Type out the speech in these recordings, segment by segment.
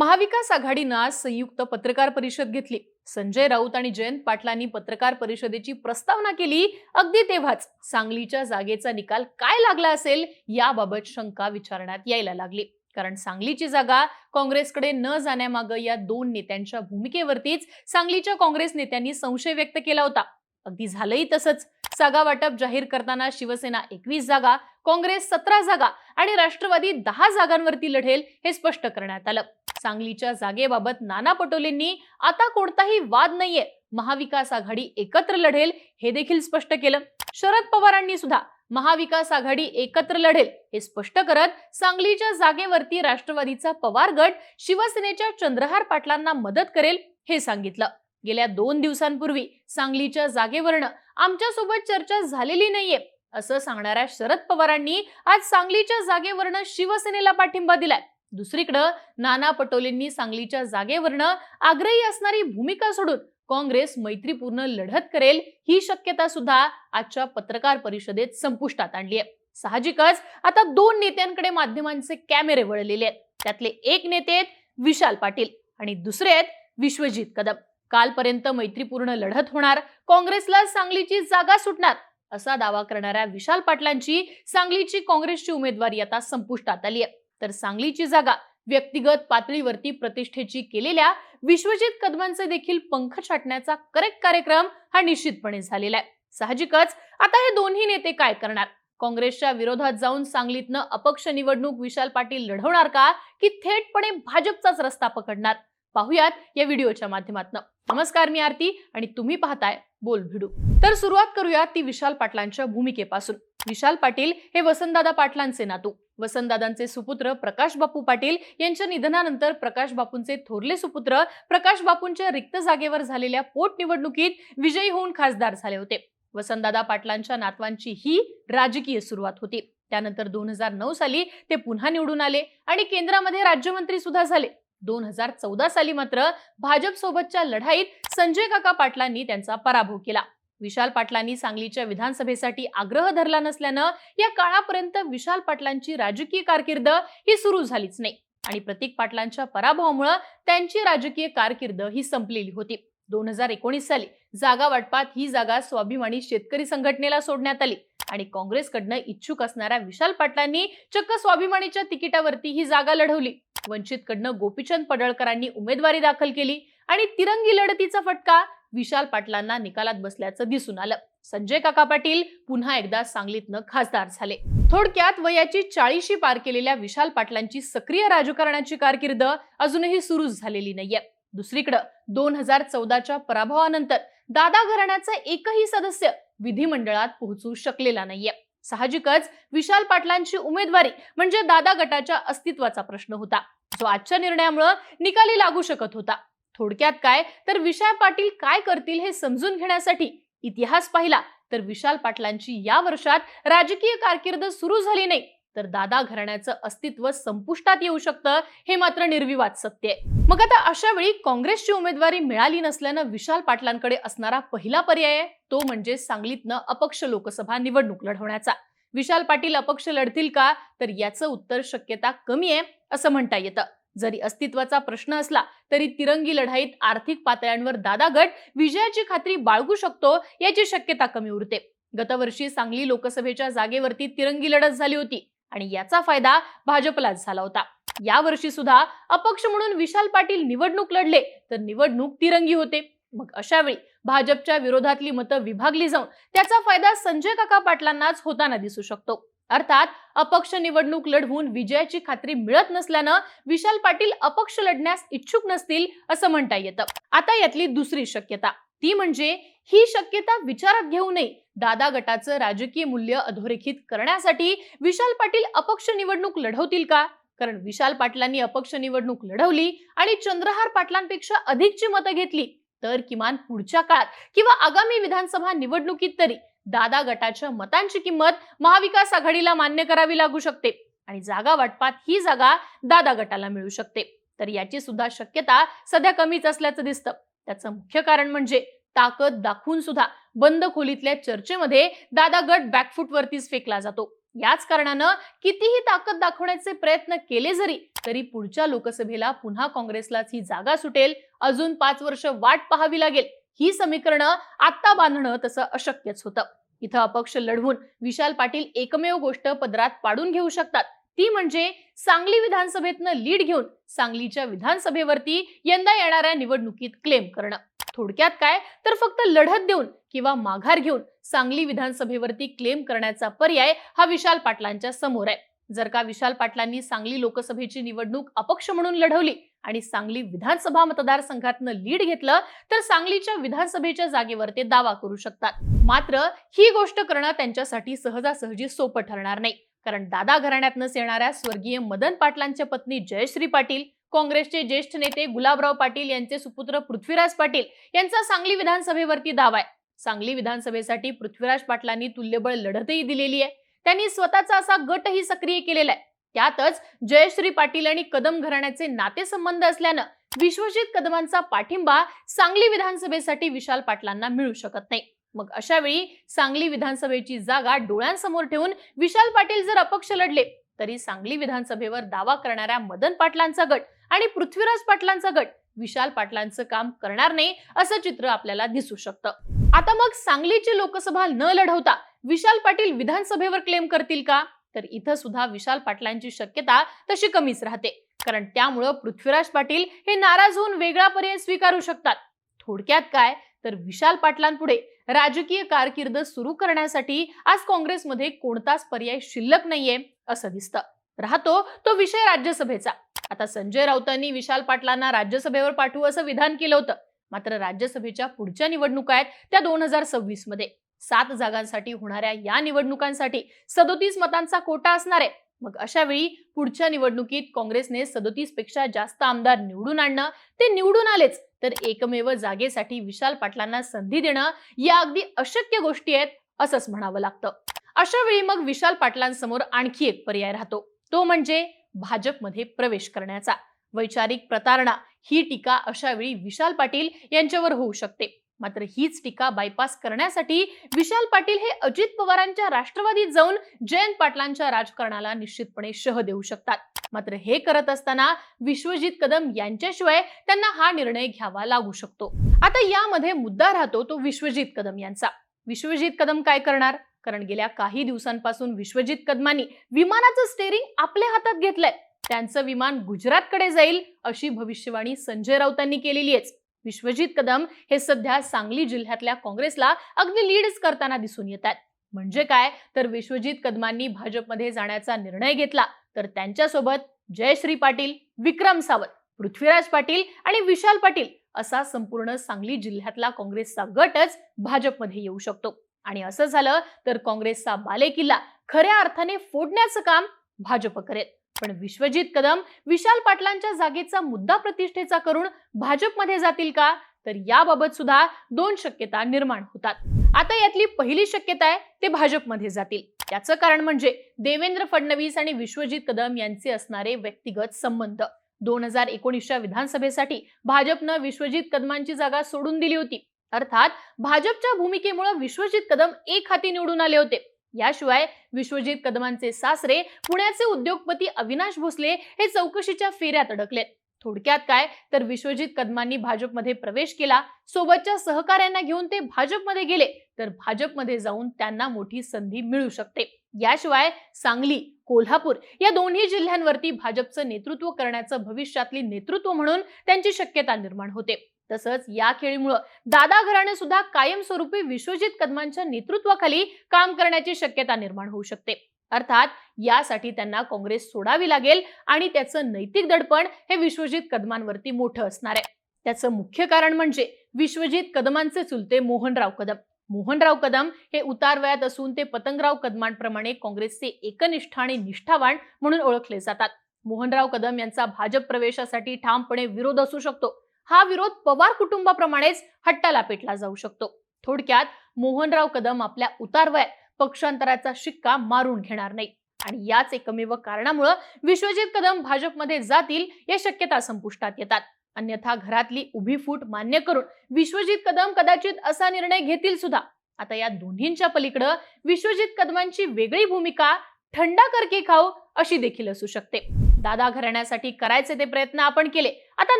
महाविकास आघाडीनं आज संयुक्त पत्रकार परिषद घेतली. संजय राऊत आणि जयंत पाटलांनी पत्रकार परिषदेची प्रस्तावना केली. अगदी तेव्हाच सांगलीच्या जागेचा निकाल काय लागला असेल याबाबत शंका विचारण्यात यायला लागली. कारण सांगलीची जागा काँग्रेसकडे न जाण्यामागं या दोन नेत्यांच्या भूमिकेवरतीच सांगलीच्या काँग्रेस नेत्यांनी संशय व्यक्त केला होता. अगदी झालंही तसंच. जागा वाटप जाहीर करताना शिवसेना एकवीस जागा काँग्रेस सतरा जागा आणि राष्ट्रवादी दहा जागांवरती लढेल हे स्पष्ट करण्यात आलं. सांगलीच्या जागेबाबत नाना पटोलेंनी आता कोणताही वाद नाहीये. महाविकास आघाडी एकत्र लढेल हे देखील स्पष्ट केलं. शरद पवारांनी सुद्धा महाविकास आघाडी एकत्र लढेल हे स्पष्ट करत सांगलीच्या जागेवरती राष्ट्रवादीचा पवार गट शिवसेनेच्या चंद्रहार पाटलांना मदत करेल हे सांगितलं. गेल्या दोन दिवसांपूर्वी सांगलीच्या जागेवरनं आमच्यासोबत चर्चा झालेली नाहीये असं सांगणाऱ्या शरद पवारांनी आज सांगलीच्या जागेवरनं शिवसेनेला पाठिंबा दिलाय. दुसरीकडं नाना पटोलेंनी सांगलीच्या जागेवरनं आग्रही असणारी भूमिका सोडून काँग्रेस मैत्रीपूर्ण लढत करेल ही शक्यता सुद्धा आजच्या पत्रकार परिषदेत संपुष्टात आणली आहे. साहजिकच आता दोन नेत्यांकडे माध्यमांचे कॅमेरे वळलेले आहेत. त्यातले एक नेते आहेत विशाल पाटील आणि दुसरे आहेत विश्वजित कदम. कालपर्यंत मैत्रीपूर्ण लढत होणार काँग्रेसला सांगलीची जागा सुटणार असा दावा करणाऱ्या विशाल पाटलांची सांगलीची काँग्रेसची उमेदवारी आता संपुष्टात आली आहे. तर सांगलीची जागा व्यक्तिगत पातळीवरती प्रतिष्ठेची केलेल्या विश्वजित कदमांचे देखील पंख छाटण्याचा करेक्ट कार्यक्रम हा निश्चितपणे झालेला आहे. साहजिकच आता हे दोन्ही नेते काय करणार? काँग्रेसच्या विरोधात जाऊन सांगलीतनं अपक्ष निवडणूक विशाल पाटील लढवणार का? की थेटपणे भाजपचाच रस्ता पकडणार? पाहुयात या व्हिडिओच्या माध्यमातून. नमस्कार मी आरती आणि तुम्ही पाहताय बोल भिडू. तर सुरुवात करूया ती विशाल पाटलांच्या भूमिकेपासून. विशाल पाटील हे वसंतदादा पाटलांचे नातू. वसंतदादांचे सुपुत्र प्रकाश बापू पाटील यांच्या निधनानंतर प्रकाश बापूंचे थोरले सुपुत्र प्रकाश बापूंच्या रिक्त जागेवर झालेल्या पोटनिवडणुकीत विजयी होऊन खासदार झाले होते. वसंतदादा पाटलांच्या नातवांची ही राजकीय सुरुवात होती. त्यानंतर दोन हजार नऊ साली ते पुन्हा निवडून आले आणि केंद्रामध्ये राज्यमंत्री सुद्धा झाले. दोन हजार चौदा साली मात्र भाजप सोबतच्या लढाईत संजय काका पाटलांनी त्यांचा पराभव केला. विशाल पाटलांनी सांगलीच्या विधानसभेसाठी आग्रह धरला नसल्यानं या काळापर्यंत विशाल पाटलांची राजकीय कारकीर्द ही सुरू झालीच नाही. आणि प्रतीक पाटलांच्या पराभवामुळे त्यांची राजकीय कारकीर्द ही संपलेली होती. दोन हजार एकोणीस साली जागा वाटपात ही जागा स्वाभिमानी शेतकरी संघटनेला सोडण्यात आली. आणि काँग्रेसकडनं इच्छुक असणाऱ्या विशाल पाटलांनी चक्क स्वाभिमानीच्या तिकिटावरती ही जागा लढवली. वंचितकडनं गोपीचंद पडळकरांनी उमेदवारी दाखल केली. आणि तिरंगी लढतीचा फटका विशाल पाटलांना निकालात बसल्याचं दिसून आलं. संजय काका पाटील पुन्हा एकदा सांगलीतनं खासदार झाले. थोडक्यात वयाची चाळीशी पार केलेल्या विशाल पाटलांची सक्रिय राजकारणाची कारकीर्द अजूनही सुरूच झालेली नाहीये. दुसरीकडं दोन हजार चौदाच्या पराभवानंतर दादा घराण्याचा एकही सदस्य विधिमंडळात पोहोचू शकलेला नाहीये. साहजिकच विशाल पाटलांची उमेदवारी म्हणजे दादा गटाच्या अस्तित्वाचा प्रश्न होता. जो आजच्या निर्णयामुळे निकाली लागू शकत होता. थोडक्यात काय? तर विशाल पाटील काय करतील हे समजून घेण्यासाठी इतिहास पाहिला. तर विशाल पाटलांची या वर्षात राजकीय कारकीर्द सुरू झाली नाही. तर दादा घराण्याचं अस्तित्व संपुष्टात येऊ शकतं हे मात्र निर्विवाद सत्य आहे. मग आता अशा वेळी काँग्रेसची उमेदवारी मिळाली नसल्यानं विशाल पाटलांकडे असणारा पहिला पर्याय आहे तो म्हणजे सांगलीतनं अपक्ष लोकसभा निवडणूक लढवण्याचा. विशाल पाटील अपक्ष लढतील का? तर याचं उत्तर शक्यता कमी आहे असं म्हणता येतं. जरी अस्तित्वाचा प्रश्न असला तरी तिरंगी लढाईत आर्थिक पातळ्यांवर दादा गट विजयाची खात्री बाळगू शकतो याची शक्यता कमी उरते. गतवर्षी सांगली लोकसभेच्या जागेवरती तिरंगी लढत झाली होती आणि याचा फायदा भाजपलाच झाला होता. यावर्षी सुद्धा अपक्ष म्हणून विशाल पाटील निवडणूक लढले तर निवडणूक तिरंगी होते. मग अशा वेळी भाजपच्या विरोधातली मतं विभागली जाऊन त्याचा फायदा संजय काका पाटलांनाच होताना दिसू शकतो. अर्थात अपक्ष निवडणूक लढवून विजयाची खात्री मिळत नसल्यानं विशाल पाटील अपक्ष लढण्यास इच्छुक नसतील असं म्हणता येतं. आता यातली दुसरी शक्यता. ती म्हणजे ही शक्यता विचारात घेऊ नये. दादा गटाचं राजकीय मूल्य अधोरेखित करण्यासाठी विशाल पाटील अपक्ष निवडणूक लढवतील का? कारण विशाल पाटलांनी अपक्ष निवडणूक लढवली आणि चंद्रहार पाटलांपेक्षा अधिकची मतं घेतली. तर किमान पुढच्या काळात किंवा आगामी विधानसभा निवडणुकीत तरी दादा गटाच्या मतांची किंमत महाविकास आघाडीला मान्य करावी लागू शकते आणि जागा वाटपात ही जागा दादा गटाला मिळू शकते. तर याची सुद्धा शक्यता सध्या कमीच असल्याचं दिसतं. त्याचं मुख्य कारण म्हणजे ताकद दाखवून सुद्धा बंद खोलीतल्या चर्चेमध्ये दादा गट बॅकफूट वरतीच फेकला जातो. याच कारणानं कितीही ताकद दाखवण्याचे प्रयत्न केले जरी तरी पुढच्या लोकसभेला पुन्हा काँग्रेसलाच ही जागा सुटेल अजून पाच वर्ष वाट पाहावी लागेल. ही समीकरणं आत्ता बांधणं तसं अशक्यच होतं. इथं अपक्ष लढवून विशाल पाटील एकमेव गोष्ट पदरात पाडून घेऊ शकतात. ती म्हणजे सांगली विधानसभेतनं लीड घेऊन सांगलीच्या विधानसभेवरती यंदा येणाऱ्या निवडणुकीत क्लेम करणं. थोडक्यात काय? तर फक्त लढत देऊन किंवा माघार घेऊन सांगली विधानसभेवरती क्लेम करण्याचा पर्याय हा विशाल पाटलांच्या समोर आहे. जर का विशाल पाटलांनी सांगली लोकसभेची निवडणूक अपक्ष म्हणून लढवली आणि सांगली विधानसभा मतदारसंघातनं लीड घेतलं तर सांगलीच्या विधानसभेच्या जागेवर ते दावा करू शकतात. मात्र ही गोष्ट करणं त्यांच्यासाठी सहजासहजी सोपं ठरणार नाही. कारण दादा घराण्यातनंच येणाऱ्या स्वर्गीय मदन पाटलांच्या पत्नी जयश्री पाटील काँग्रेसचे ज्येष्ठ नेते गुलाबराव पाटील यांचे सुपुत्र पृथ्वीराज पाटील यांचा सांगली विधानसभेवरती दावा आहे. सांगली विधानसभेसाठी पृथ्वीराज पाटलांनी तुल्यबळ लढतही दिलेली आहे. त्यांनी स्वतःचा असा गटही सक्रिय केलेला आहे. त्यातच जयश्री पाटील आणि कदम घराण्याचे नातेसंबंध असल्यानं विश्वजित कदमांचा पाठिंबा सांगली विधानसभेसाठी विशाल पाटलांना मिळू शकत नाही. मग अशा वेळी सांगली विधानसभेची जागा डोळ्यांसमोर ठेवून विशाल पाटील जर अपक्ष लढले तरी सांगली विधानसभेवर दावा करणाऱ्या मदन पाटलांचा गट आणि पृथ्वीराज पाटलांचा गट विशाल पाटलांचं काम करणार नाही असं चित्र आपल्याला दिसू शकतं. आता मग सांगलीची लोकसभा न लढवता विशाल पाटील विधानसभेवर क्लेम करतील का? तर इथं सुद्धा विशाल पाटलांची शक्यता तशी कमीच राहते. कारण त्यामुळं पृथ्वीराज पाटील हे नाराज होऊन वेगळा पर्याय स्वीकारू शकतात. थोडक्यात काय? तर विशाल पाटलांपुढे राजकीय कारकीर्द सुरू करण्यासाठी आज काँग्रेसमध्ये कोणताच पर्याय शिल्लक नाहीये असं दिसतं. राहतो तो विषय राज्यसभेचा. आता संजय राऊतांनी विशाल पाटलांना राज्यसभेवर पाठवू असं विधान केलं होतं. मात्र राज्यसभेच्या पुढच्या निवडणुका आहेत त्या दोन हजार सव्वीसमध्ये सात जागांसाठी होणाऱ्या या निवडणुकांसाठी सदोतीस मतांचा कोटा असणार आहे. मग अशा वेळी पुढच्या निवडणुकीत काँग्रेसने सदोतीसपेक्षा जास्त आमदार निवडून आणणं ते निवडून आलेच. तर एकमेव जागेसाठी विशाल पाटलांना संधी देणं या अगदी अशक्य गोष्टी आहेत असंच म्हणावं लागतं. अशा वेळी मग विशाल पाटलांसमोर आणखी एक पर्याय राहतो. तो म्हणजे भाजपमध्ये प्रवेश करण्याचा. वैचारिक प्रतारणा ही टीका अशा वेळी विशाल पाटील यांच्यावर होऊ शकते. मात्र हीच टीका बायपास करण्यासाठी विशाल पाटील हे अजित पवारांच्या राष्ट्रवादीत जाऊन जयंत पाटलांच्या राजकारणाला निश्चितपणे शह देऊ शकतात. मात्र हे करत असताना विश्वजित कदम यांच्याशिवाय त्यांना हा निर्णय घ्यावा लागू शकतो. आता यामध्ये मुद्दा राहतो तो विश्वजित कदम यांचा. विश्वजित कदम काय करणार? कारण गेल्या काही दिवसांपासून विश्वजित कदमांनी विमानाचं स्टेरिंग आपल्या हातात घेतलंय. त्यांचं विमान गुजरातकडे जाईल अशी भविष्यवाणी संजय राऊतांनी केलेली आहे विश्वजित कदम हे सध्या सांगली जिल्ह्यातल्या काँग्रेसला अगदी लीडच करताना दिसून येत आहेत. म्हणजे काय? तर विश्वजित कदमांनी भाजपमध्ये जाण्याचा निर्णय घेतला. तर त्यांच्यासोबत जयश्री पाटील विक्रम सावंत पृथ्वीराज पाटील आणि विशाल पाटील असा संपूर्ण सांगली जिल्ह्यातला काँग्रेसचा गटच भाजपमध्ये येऊ शकतो. आणि असं झालं तर काँग्रेसचा बालेकिल्ला खऱ्या अर्थाने फोडण्याचं काम भाजप करेल. पण विश्वजित कदम विशाल पाटलांच्या जागेचा मुद्दा प्रतिष्ठेचा करून भाजपमध्ये जातील का? तर याबाबत सुद्धा दोन शक्यता निर्माण होतात. आता यातली पहिली शक्यता आहे ते भाजपमध्ये जातील. त्याचं कारण म्हणजे देवेंद्र फडणवीस आणि विश्वजित कदम यांचे असणारे व्यक्तिगत संबंध. दोन हजार एकोणीसच्या विधानसभेसाठी भाजपनं विश्वजित कदमांची जागा सोडून दिली होती. अर्थात भाजपच्या भूमिकेमुळे विश्वजित कदम एक हाती निवडून आले होते. याशिवाय विश्वजित कदमांचे सासरे पुण्याचे उद्योगपती अविनाश भोसले हे चौकशीच्या फेऱ्यात अडकलेत थोडक्यात काय? तर विश्वजित कदमांनी भाजपमध्ये प्रवेश केला. सोबतच्या सहकाऱ्यांना घेऊन ते भाजपमध्ये गेले. तर भाजपमध्ये जाऊन त्यांना मोठी संधी मिळू शकते. याशिवाय सांगली कोल्हापूर या दोन्ही जिल्ह्यांवरती भाजपचं नेतृत्व करण्याचं भविष्यातली नेतृत्व म्हणून त्यांची शक्यता निर्माण होते. तसंच या खेळीमुळं दादा घराणे सुद्धा कायमस्वरूपी विश्वजित कदमांच्या नेतृत्वाखाली काम करण्याची शक्यता निर्माण होऊ शकते. अर्थात यासाठी त्यांना काँग्रेस सोडावी लागेल आणि त्याचं नैतिक दडपण हे विश्वजित कदमांवरती मोठं असणार आहे. त्याचं मुख्य कारण म्हणजे विश्वजित कदमांचे चुलते मोहनराव कदम. मोहनराव कदम हे उतार वयात असून ते पतंगराव कदमांप्रमाणे काँग्रेसचे एकनिष्ठ आणि निष्ठावान म्हणून ओळखले जातात. मोहनराव कदम यांचा भाजप प्रवेशासाठी ठामपणे विरोध असू शकतो. हा विरोध पवार कुटुंबाप्रमाणेच हट्टाला पेटला जाऊ शकतो. थोडक्यात मोहनराव कदम आपल्या उतारवयात पक्षांतराचा शिक्का मारून घेणार नाही. आणि याच एकमेव कारणामुळं विश्वजित कदम भाजपमध्ये जातील या शक्यता संपुष्टात येतात. अन्यथा घरातली उभी फूट मान्य करून विश्वजित कदम कदाचित असा निर्णय घेतील सुद्धा. आता या दोन्हींच्या पलीकडं विश्वजित कदमांची वेगळी भूमिका थंडा करके खाऊ अशी देखील असू शकते. दादा घराण्यासाठी करायचे ते प्रयत्न आपण केले. आता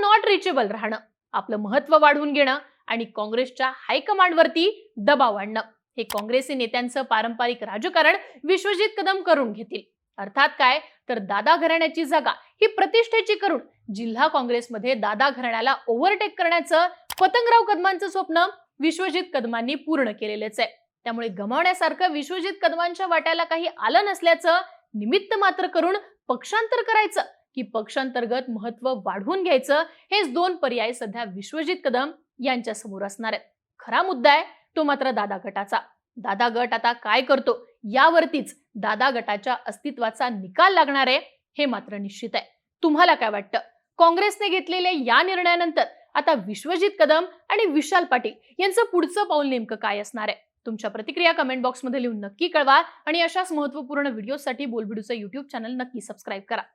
नॉट रिचेबल राहणं आपलं महत्त्व वाढवून घेणं आणि काँग्रेसच्या हायकमांडवरती दबाव आणणं. हे काँग्रेसी नेत्यांचं पारंपरिक राजकारण विश्वजित कदम करून घेतील. अर्थात काय? तर दादा घराण्याची जागा ही प्रतिष्ठेची करून जिल्हा काँग्रेसमध्ये दादा घराण्याला ओव्हरटेक करण्याचं पतंगराव कदमांचं स्वप्न विश्वजित कदमांनी पूर्ण केलेलंच आहे. त्यामुळे गमावण्यासारखं विश्वजित कदमांच्या वाट्याला काही आलं नसल्याचं निमित्त मात्र करून पक्षांतर करायचं की पक्षांतर्गत महत्त्व वाढवून घ्यायचं हेच दोन पर्याय सध्या विश्वजित कदम यांच्या समोर असणार आहेत. खरा मुद्दा आहे तो मात्र दादा गटाचा. दादा गट आता काय करतो? यावरतीच दादा गटाच्या अस्तित्वाचा निकाल लागणार आहे हे मात्र निश्चित आहे. तुम्हाला काय वाटतं? काँग्रेसने घेतलेल्या या निर्णयानंतर आता विश्वजित कदम आणि विशाल पाटील यांचं पुढचं पाऊल नेमकं काय असणार आहे? तुमच्या प्रतिक्रिया कमेंट बॉक्समध्ये लिहून नक्की कळवा आणि अशाच महत्त्वपूर्ण व्हिडिओसाठी बोलबिडूचं युट्यूब चॅनल नक्की सबस्क्राईब करा.